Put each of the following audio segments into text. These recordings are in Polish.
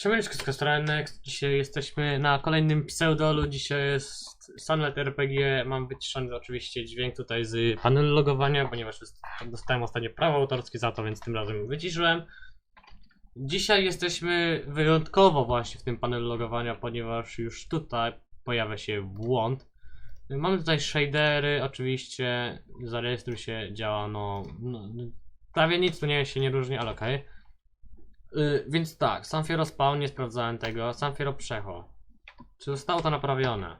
Siemaneczko z Kastronek, dzisiaj jesteśmy na kolejnym pseudolu, dzisiaj jest Sunlight RPG, mam wyciszony oczywiście dźwięk tutaj z panelu logowania, ponieważ dostałem ostatnio prawo autorskie za to, więc tym razem wyciszyłem. Dzisiaj jesteśmy wyjątkowo właśnie w tym panelu logowania, ponieważ już tutaj pojawia się błąd. Mamy tutaj shadery, oczywiście, zarejestruj się, działa no, no prawie nic tu nie się nie różni, ale okej. Y, więc tak, Sanfiero spawn, nie sprawdzałem tego. Sanfiero przecho. Czy zostało to naprawione?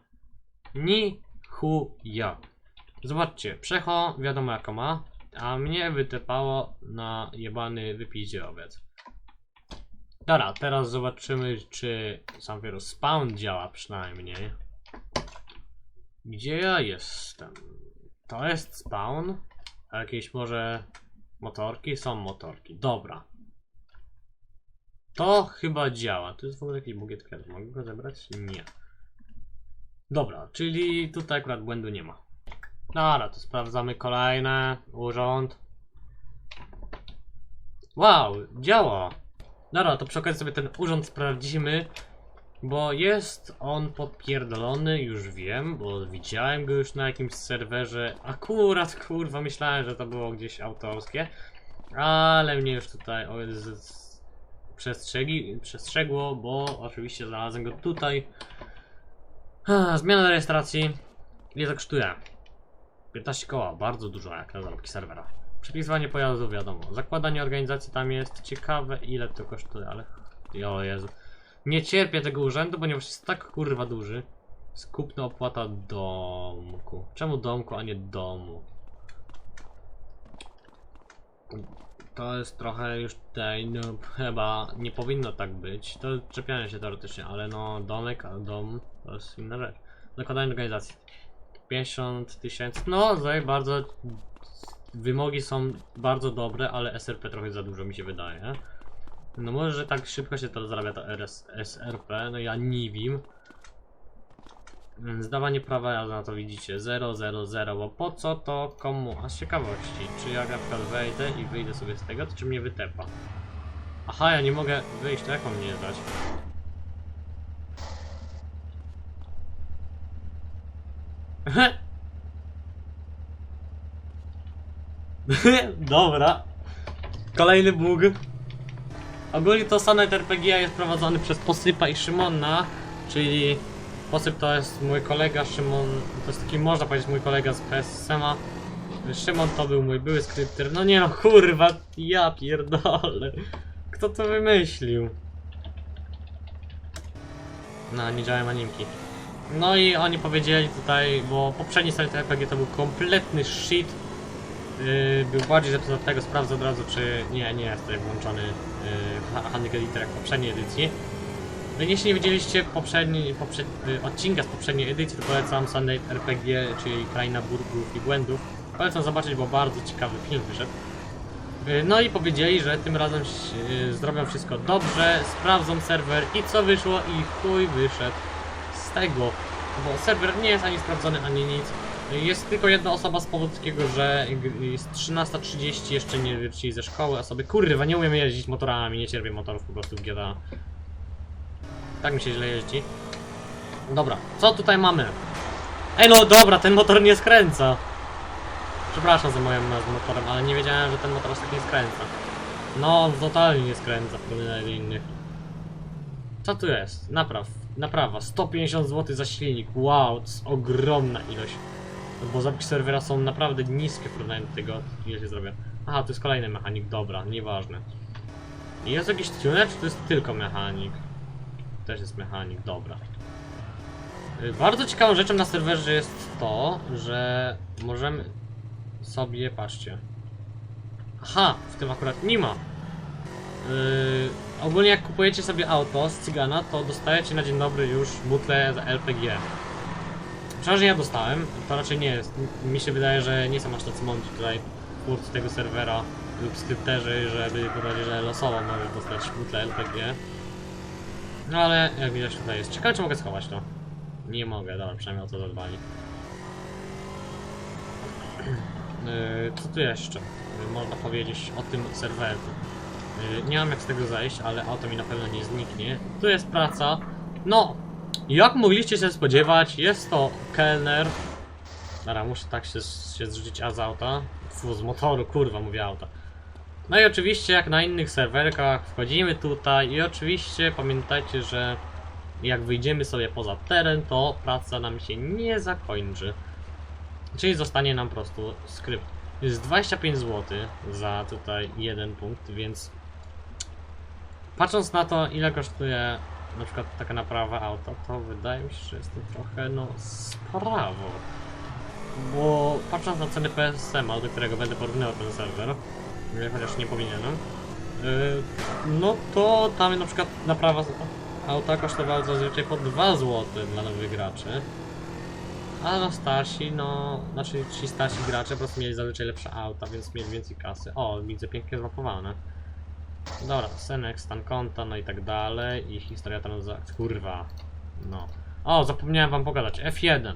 Ni chuja. Zobaczcie, przecho wiadomo jaką ma, a mnie wytypało na jebany wypiździowiec. Dobra, teraz zobaczymy, czy Sanfiero spawn działa przynajmniej. Gdzie ja jestem? To jest spawn? A jakieś może motorki? Są motorki. Dobra. To chyba działa. To jest w ogóle jakiś bugiet kwiatów. Mogę go zebrać? Nie. Dobra, czyli tutaj akurat błędu nie ma. Dobra, to sprawdzamy kolejne. Urząd. Wow, działa. Dobra, to przy okazji sobie ten urząd sprawdzimy. Bo jest on podpierdolony, już wiem, bo widziałem go już na jakimś serwerze. Akurat, kurwa, myślałem, że to było gdzieś autorskie. Ale mnie już tutaj o, z, przestrzegi, przestrzegło, bo oczywiście znalazłem go tutaj. Zmiana rejestracji. Ile to kosztuje? 15 koła, bardzo dużo jak na zarobki serwera. Przepisywanie pojazdów wiadomo. Zakładanie organizacji tam jest ciekawe ile to kosztuje, ale... O Jezu. Nie cierpię tego urzędu, ponieważ jest tak kurwa duży. Skupna opłata domku. Czemu domku, a nie domu? To jest trochę już tutaj, no chyba nie powinno tak być. To czepianie się teoretycznie, ale no domek, dom to jest inna rzecz. Zakładanie organizacji. 50 tysięcy. No, tutaj bardzo. Wymogi są bardzo dobre, ale SRP trochę za dużo mi się wydaje. No może, że tak szybko się to zarabia to RS, SRP, no ja nie wiem. Mm, Zdawanie prawa jazdy na to widzicie 0, 0, 0, bo po co to komu? A z ciekawości, czy jak na wejdę i wyjdę sobie z tego, to czy mnie wytepa? Aha, ja nie mogę wyjść, to jak mam mnie dać? Dobra. Kolejny bug. Ogólnie to Sonet RPG jest prowadzony przez Posypa i Szymona, czyli Posyp to jest mój kolega, Szymon, to jest taki można powiedzieć mój kolega z PSM-a. Szymon to był mój były skrypter, no nie no kurwa, ja pierdolę. Kto to wymyślił? No, nie działają animki. No i oni powiedzieli tutaj, bo poprzedni Sonet RPG to był kompletny shit. Yy, był bardziej zepsuty od tego, sprawdzę od razu czy nie, nie jest tutaj włączony yy, Editor jak w poprzedniej edycji. Wy jeśli nie widzieliście poprzedni, poprzed, y, odcinka z poprzedniej edycji, to polecam Sunday RPG, czyli Kraina Burgów i Błędów. Polecam zobaczyć, bo bardzo ciekawy film wyszedł. Y, No i powiedzieli, że tym razem y, zrobią wszystko dobrze, sprawdzą serwer i co wyszło i chuj wyszedł z tego. Bo serwer nie jest ani sprawdzony, ani nic. Jest tylko jedna osoba z powodu takiego, że jest 13.30, jeszcze nie wrócili ze szkoły, a sobie kurwa nie umiem jeździć motorami, nie cierpię motorów po prostu w GTA. Tak mi się źle jeździ. Dobra, co tutaj mamy? Ej no dobra, ten motor nie skręca. Przepraszam za moją nazwę motorem, ale nie wiedziałem, że ten motor aż tak nie skręca. No, totalnie nie skręca w porównaniu do innych. Co tu jest? Napraw. Naprawa. 150 zł za silnik. Wow, ogromna ilość. Bo zapki serwera są naprawdę niskie w porównaniu do tego, ile się zrobię. Aha, to jest kolejny mechanik, dobra, nieważne. Jest jakiś tuner, czy to jest tylko mechanik? Też jest mechanik, dobra. Y, Bardzo ciekawą rzeczą na serwerze jest to, że możemy sobie, patrzcie. Aha, w tym akurat nie ma. Yy, ogólnie jak kupujecie sobie auto z Cygana, to dostajecie na dzień dobry już butlę za LPG. Przeważnie ja dostałem, to raczej nie jest. Mi się wydaje, że nie są aż tacy mądrzy tutaj twórcy tego serwera lub skrypterzy, żeby powiedzieć, że losowo możesz dostać butlę LPG. No ale jak widać tutaj jest. Ciekawe czy mogę schować to. Nie mogę, dobra, przynajmniej o to zadbali. Yy, co tu jeszcze yy, można powiedzieć o tym serwerze? Y, Nie mam jak z tego zejść, ale auto mi na pewno nie zniknie. Tu jest praca. No, jak mogliście się spodziewać, jest to kelner. Dobra, muszę tak się, się zrzucić a z auta. Fu, z motoru, kurwa, mówię auta. No i oczywiście jak na innych serwerkach wchodzimy tutaj i oczywiście pamiętajcie, że jak wyjdziemy sobie poza teren, to praca nam się nie zakończy. Czyli zostanie nam po prostu skrypt. Jest 25 zł za tutaj jeden punkt, więc patrząc na to ile kosztuje na przykład taka naprawa auta, to wydaje mi się, że jest to trochę no sprawo. Bo patrząc na ceny PSM-a, do którego będę porównywał ten serwer, chociaż nie powinienem, yy, no to tam na przykład naprawa auta kosztowała zazwyczaj po 2 zł dla nowych graczy. A no starsi, no, znaczy ci starsi gracze po prostu mieli zazwyczaj lepsze auta, więc mieli więcej kasy. O, widzę pięknie zmapowane. Dobra, Senek, stan konta, no i tak dalej. I historia transakcji. Kurwa. No. O, zapomniałem wam pokazać. F1.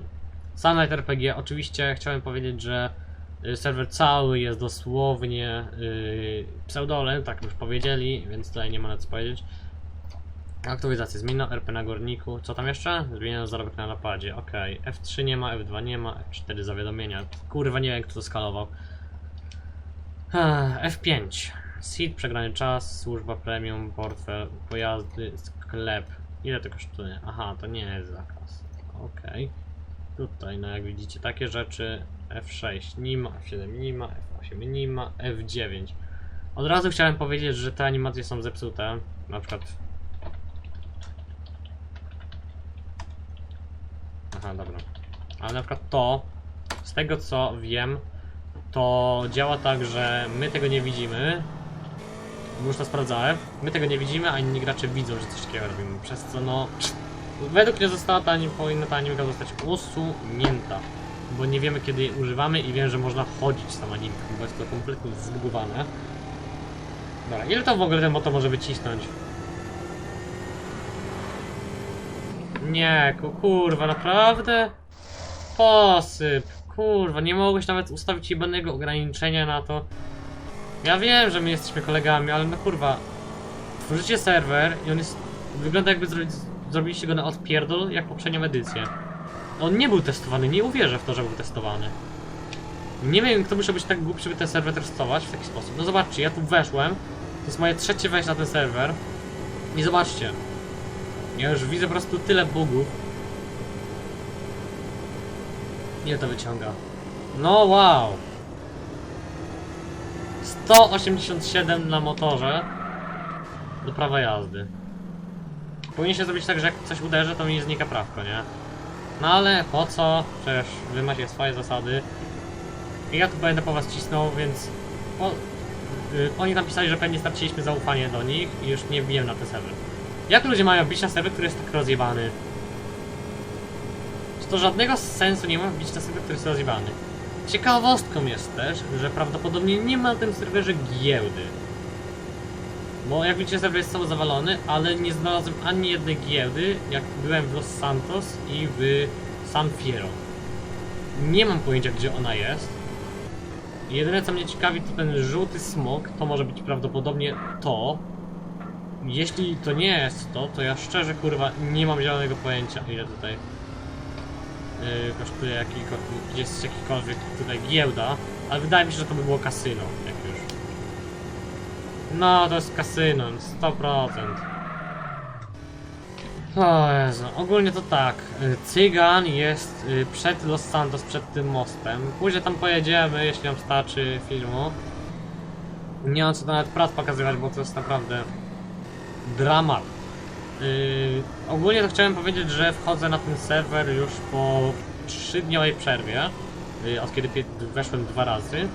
Sunlight RPG. Oczywiście chciałem powiedzieć, że y, serwer cały jest dosłownie yy, pseudolem, tak już powiedzieli, więc tutaj nie ma na co powiedzieć. Aktualizacja zmienna, RP na górniku. Co tam jeszcze? Zmieniono zarobek na napadzie. Ok. F3 nie ma, F2 nie ma, F4 zawiadomienia. Kurwa, nie wiem kto to skalował. Ech, F5. Seed, przegrany czas, służba premium, portfel, pojazdy, sklep. Ile to kosztuje? Aha, to nie jest zakaz. Okej. Tutaj, no jak widzicie, takie rzeczy. F6 nie ma, F7 nie ma, F8 nie ma, F9. Od razu chciałem powiedzieć, że te animacje są zepsute. Na przykład. Aha, dobra. Ale na przykład to, z tego co wiem, to działa tak, że my tego nie widzimy. Już to sprawdzałem. My tego nie widzimy, a inni gracze widzą, że coś takiego robimy. Przez co no. Według mnie została ta powinna ta animka zostać usunięta. Bo nie wiemy kiedy jej używamy i wiem, że można chodzić tą animką, bo jest to kompletnie zbugowane. Dobra, ile to w ogóle ten moto może wycisnąć? Nie, ku- kurwa, naprawdę? Posyp, kurwa, nie mogłeś nawet ustawić jebanego ograniczenia na to. Ja wiem, że my jesteśmy kolegami, ale no kurwa, tworzycie serwer i on jest, wygląda jakby zro, zrobiliście go na odpierdol jak poprzednią edycję. On nie był testowany, nie uwierzę w to, że był testowany. Nie wiem, kto musiał być tak głupi, żeby ten serwer testować w taki sposób. No zobaczcie, ja tu weszłem, to jest moje trzecie wejście na ten serwer i zobaczcie, ja już widzę po prostu tyle bugów. Ile to wyciąga? No wow! 187 na motorze do prawa jazdy. Powinien się zrobić tak, że jak coś uderzy, to mi znika prawko, nie? No ale po co? Przecież wy macie swoje zasady. I ja tu będę po was cisnął, więc... Po... y, oni napisali, że pewnie straciliśmy zaufanie do nich i już nie wbiję na ten serwer. Jak ludzie mają bić na serwer, który jest tak rozjebany? Czy to żadnego sensu nie ma bić na serwer, który jest rozjebany? Ciekawostką jest też, że prawdopodobnie nie ma na tym serwerze giełdy. Bo jak widzicie serwer jest cały zawalony, ale nie znalazłem ani jednej giełdy, jak byłem w Los Santos i w San Fierro. Nie mam pojęcia gdzie ona jest. Jedyne co mnie ciekawi to ten żółty smok, to może być prawdopodobnie to. Jeśli to nie jest to, to ja szczerze kurwa nie mam zielonego pojęcia ile tutaj yy, kosztuje jakiko, jest jakikolwiek tutaj giełda, ale wydaje mi się, że to by było kasyno. No, to jest kasyno, 100%. O Jezu, ogólnie to tak, y, Cygan jest y, przed Los Santos, przed tym mostem. Później tam pojedziemy, jeśli nam starczy filmu. Nie mam co nawet prac pokazywać, bo to jest naprawdę dramat. Yy, ogólnie to chciałem powiedzieć, że wchodzę na ten serwer już po 3-dniowej przerwie, yy, od kiedy weszłem dwa razy.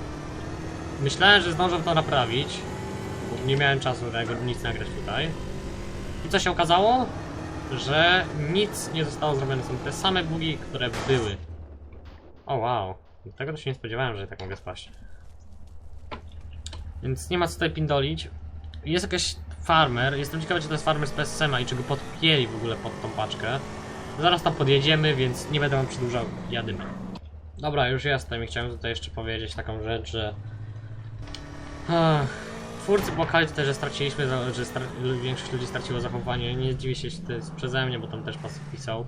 Myślałem, że zdążę to naprawić, nie miałem czasu nic nagrać tutaj. I co się okazało? Że nic nie zostało zrobione, są te same bugi, które były. O wow, tego to się nie spodziewałem, że tak mogę spaść. Więc nie ma co tutaj pindolić. Jest jakaś farmer, jestem ciekawy czy to jest farmer z PSM-a i czy go podpięli w ogóle pod tą paczkę. Zaraz tam podjedziemy, więc nie będę wam przedłużał, jadymy. Dobra, już jestem i chciałem tutaj jeszcze powiedzieć taką rzecz, że... Ach, twórcy płakali tutaj, że straciliśmy, że stra większość ludzi straciło zachowanie. Nie dziwię się, jeśli to jest przeze mnie, bo tam też pas pisał.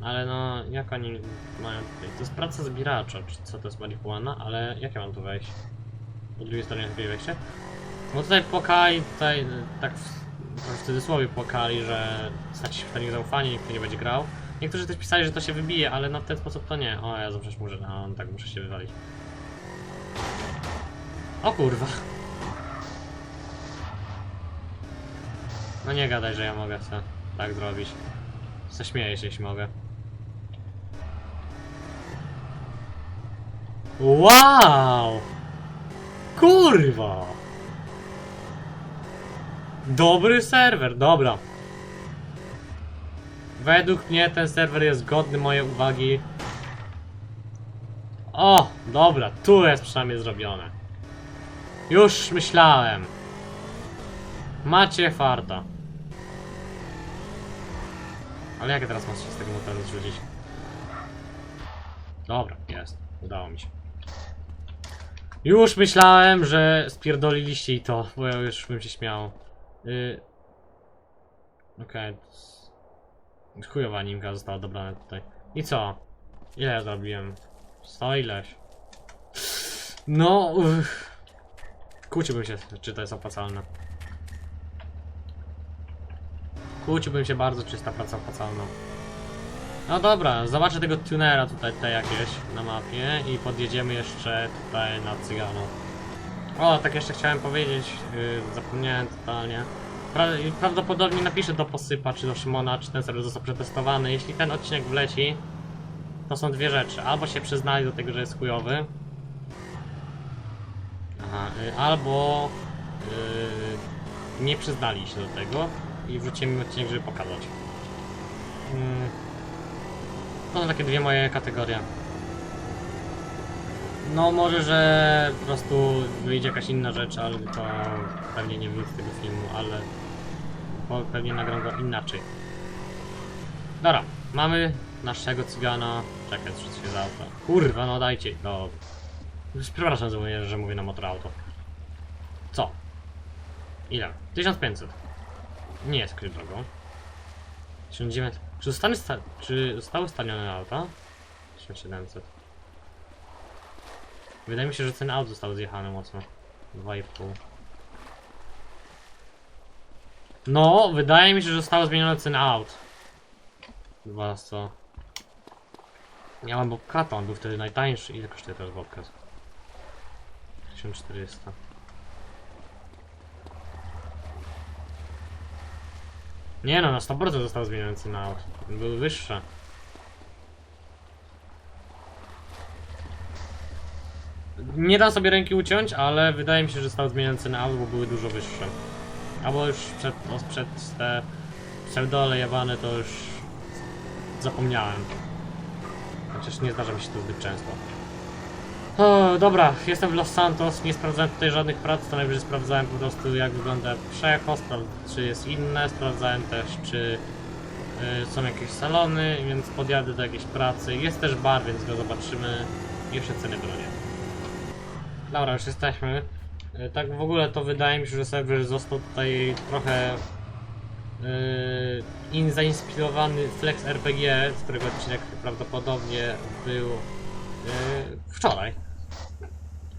Ale no, jak oni mają tutaj? To jest praca zbieracza, czy co to jest marihuana, ale jak ja mam tu wejść? Po drugiej stronie chyba wejście? No tutaj płakali, tutaj e, tak w, w cudzysłowie płakali, że straci się w nich zaufanie, nikt nie będzie grał. Niektórzy też pisali, że to się wybije, ale w ten sposób to nie. O, ja zawsze muszę, no tak muszę się wywalić. O kurwa. No nie gadaj, że ja mogę se tak zrobić. Zaśmieję się, jeśli mogę. Wow! Kurwa! Dobry serwer, dobra. Według mnie ten serwer jest godny mojej uwagi. O, dobra, tu jest przynajmniej zrobione. Już myślałem. Macie farta. Ale jak ja teraz mam się z tego motelu zrzucić? Dobra, jest. Udało mi się. Już myślałem, że spierdoliliście i to, bo ja już bym się śmiał. Yy... Okej. Okay. Chujowa animka została dobrana tutaj. I co? Ile ja zrobiłem? 100 ileś. No... Uff. Kłóciłbym się, czy to jest opłacalne. Kłóciłbym się bardzo, czy jest ta praca opłacalna. No dobra, zobaczę tego tunera tutaj, tutaj jakieś na mapie i podjedziemy jeszcze tutaj na Cygano. O, tak jeszcze chciałem powiedzieć, yy, zapomniałem totalnie. Pra prawdopodobnie napiszę do Posypa, czy do Szymona, czy ten serwer został przetestowany. Jeśli ten odcinek wleci, to są dwie rzeczy. Albo się przyznali do tego, że jest chujowy. Aha, y, albo y, nie przyznali się do tego i wrzucimy odcinek, żeby pokazać. Mm. To są takie dwie moje kategorie. No może, że po prostu wyjdzie jakaś inna rzecz, ale to pewnie nie z tego filmu, ale pewnie nagram go inaczej. Dobra, mamy naszego cygana. Czekaj, zrzucę się za auto. Kurwa, no dajcie. No. Przepraszam, że mówię na motorauto. Co? Ile? 1500. Nie jest kryt drogą. 1900. Czy, zostały sta czy zostały stanione auta? 1700. Wydaje mi się, że ceny aut zostały zjechane mocno. 2,5. No, wydaje mi się, że zostały zmienione ceny aut. Chyba co? Ja mam on był wtedy najtańszy. Ile kosztuje teraz Bobcat? 1400. Nie no, na 100% został zmieniony cena aut. Były wyższe. Nie dam sobie ręki uciąć, ale wydaje mi się, że został zmieniony cena aut, bo były dużo wyższe. Albo już przed, no, przed te pseudole jebane to już zapomniałem. Chociaż nie zdarza mi się to zbyt często. O, dobra, jestem w Los Santos, nie sprawdzałem tutaj żadnych prac, to najwyżej sprawdzałem po prostu jak wygląda przejazd, czy jest inne, sprawdzałem też czy y, są jakieś salony, więc podjadę do jakiejś pracy. Jest też bar, więc go zobaczymy. Jeszcze ceny bronię. Dobra, już jesteśmy. Y, tak w ogóle to wydaje mi się, że serwer został tutaj trochę y, in zainspirowany Flex RPG, z którego odcinek prawdopodobnie był y, wczoraj.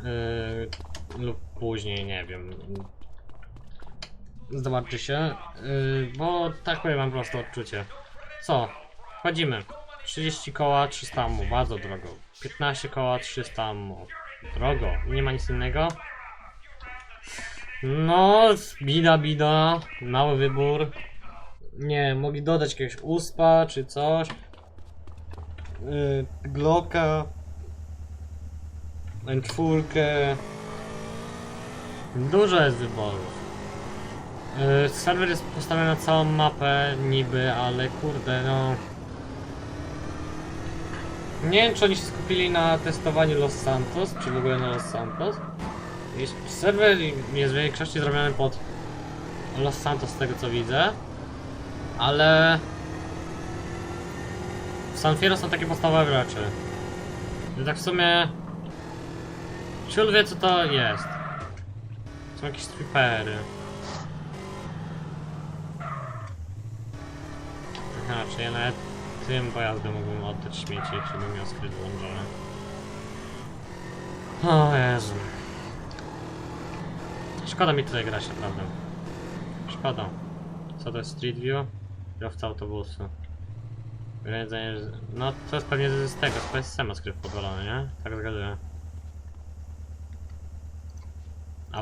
Y, lub później, nie wiem. Zobaczy się, y, bo tak powiem mam po prostu odczucie. Co? Wchodzimy. 30 koła, 300 ammo, bardzo drogo. 15 koła, 300 ammo. Drogo, nie ma nic innego. No, bida, bida, mały wybór. Nie, mogli dodać jakiegoś uspa czy coś. Yy, Glocka. M4. Dużo jest wyborów. Yy, serwer jest postawiony na całą mapę niby, ale kurde no... Nie wiem czy oni się skupili na testowaniu Los Santos, czy w ogóle na Los Santos. Jest, serwer jest w większości zrobiony pod Los Santos z tego co widzę. Ale... W San Fierro są takie podstawowe rzeczy. Tak w sumie... Ciul wie co to jest. Są jakieś tripery. Aha, czy ja nawet tym pojazdem mógłbym oddać śmieci, jeśli bym miał skryt włączony. O Jezu. Szkoda mi tutaj grać naprawdę. Szkoda. Co to jest Street View? Kierowca autobusu. No to jest pewnie z tego, z PSM-a skrypt podwalony, nie? Tak zgaduję.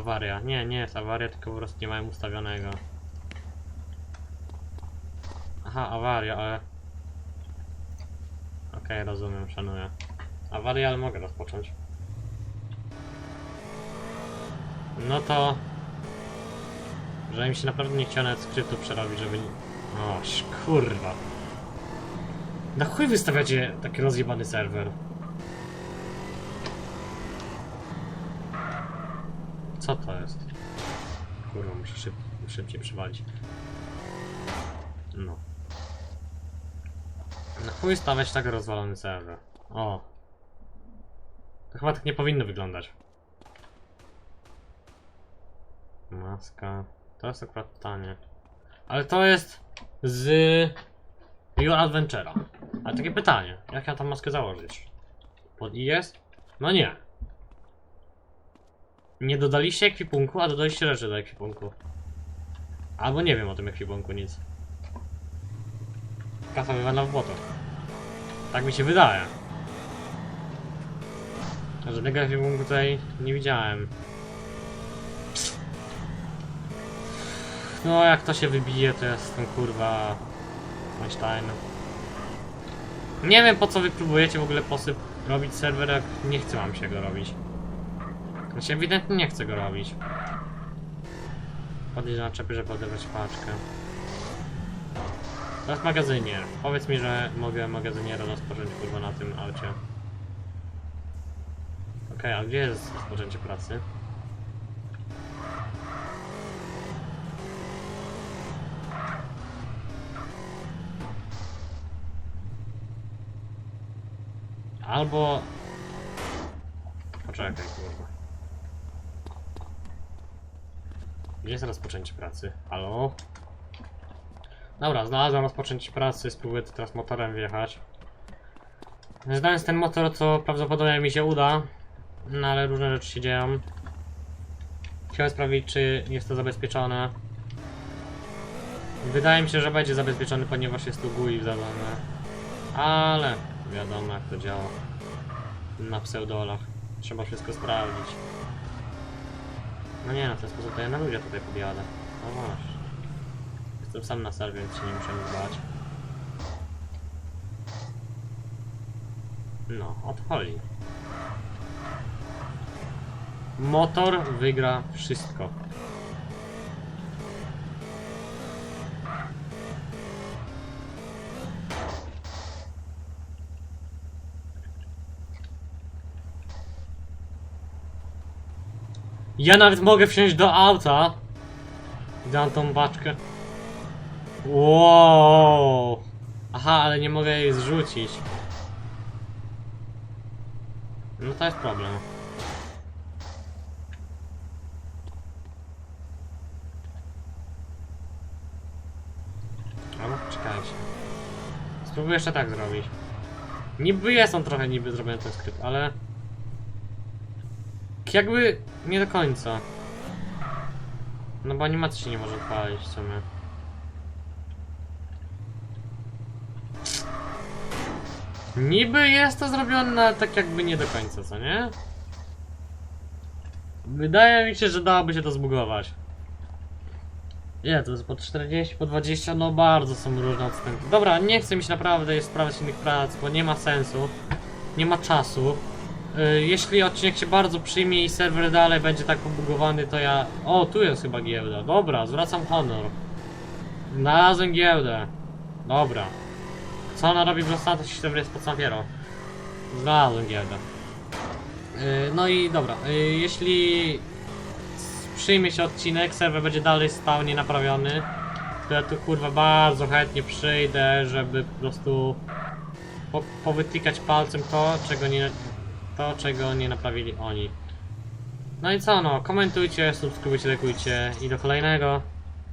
Awaria. Nie, nie jest awaria, tylko po prostu nie mają ustawionego. Aha, awaria, ale... Okej, rozumiem, szanuję. Awaria, ale mogę rozpocząć. No to... Że mi się naprawdę nie chciało nawet skryptu przerobić, żeby... O, ś- kurwa. Na chuj wystawiacie taki rozjebany serwer? Co to jest? Kurwa, muszę szyb szybciej przywalić. No. Na chuj stawiać tak rozwalony serwer. O. To chyba tak nie powinno wyglądać. Maska. To jest akurat pytanie. Ale to jest z Your Adventure'a. Ale takie pytanie, jak ja tam maskę założyć? Pod IS? No nie. Nie dodaliście ekwipunku, a dodaliście rzeczy do ekwipunku. Albo nie wiem o tym ekwipunku nic. Kasa wywalona w błoto. Tak mi się wydaje. Żadnego ekwipunku tutaj nie widziałem. No jak to się wybije, to jestem kurwa Einstein. Nie wiem po co wy próbujecie w ogóle posyp robić serwer, jak nie chce wam się go robić. Znaczy ewidentnie nie chcę go robić. Podejść na czepy, żeby odebrać paczkę. Teraz magazynier. Powiedz mi, że mogę magazyniera rozpocząć kurwa na tym aucie. Okej, a gdzie jest rozpoczęcie pracy? Albo... Poczekaj, kurwa. Gdzie jest rozpoczęcie pracy? Halo? Dobra, znalazłem rozpoczęcie pracy, spróbuję teraz motorem wjechać. Znając ten motor, to prawdopodobnie mi się uda, no ale różne rzeczy się dzieją. Chciałem sprawdzić, czy jest to zabezpieczone. Wydaje mi się, że będzie zabezpieczony, ponieważ jest tu GUI zadane. Ale wiadomo jak to działa. Na pseudolach. Trzeba wszystko sprawdzić. No nie, no w ten sposób to ja na ludzie tutaj podjadę. No właśnie. Jestem sam na serwie, więc się nie muszę nic bać. No, o to chodzi. Motor wygra wszystko. Ja nawet mogę wsiąść do auta. Dam tą paczkę. Wow. Aha, ale nie mogę jej zrzucić. No to jest problem. Albo czekajcie. Spróbuję jeszcze tak zrobić. Niby jest on trochę niby zrobiony ten skrypt, ale... Jakby nie do końca. No bo animacja się nie może odpalić w sumie. Niby jest to zrobione, ale tak jakby nie do końca, co nie? Wydaje mi się, że dałoby się to zbugować. Nie, to jest po 40, po 20, no bardzo są różne odstępy. Dobra, nie chcę mi się naprawdę sprawiać innych prac, bo nie ma sensu. Nie ma czasu. Y, Jeśli odcinek się bardzo przyjmie i serwer dalej będzie tak pobugowany, to ja... O, tu jest chyba giełda. Dobra, zwracam honor. Znalazłem giełdę. Dobra. Co ona robi w jeśli serwer jest pod Sanfiero? Znalazłem giełdę. Y, No i dobra, y, jeśli przyjmie się odcinek, serwer będzie dalej stał nienaprawiony, to ja tu kurwa bardzo chętnie przyjdę, żeby po prostu po, powytykać palcem to, czego nie, to, czego nie naprawili oni. No i co no, komentujcie, subskrybujcie, lekujcie i do kolejnego.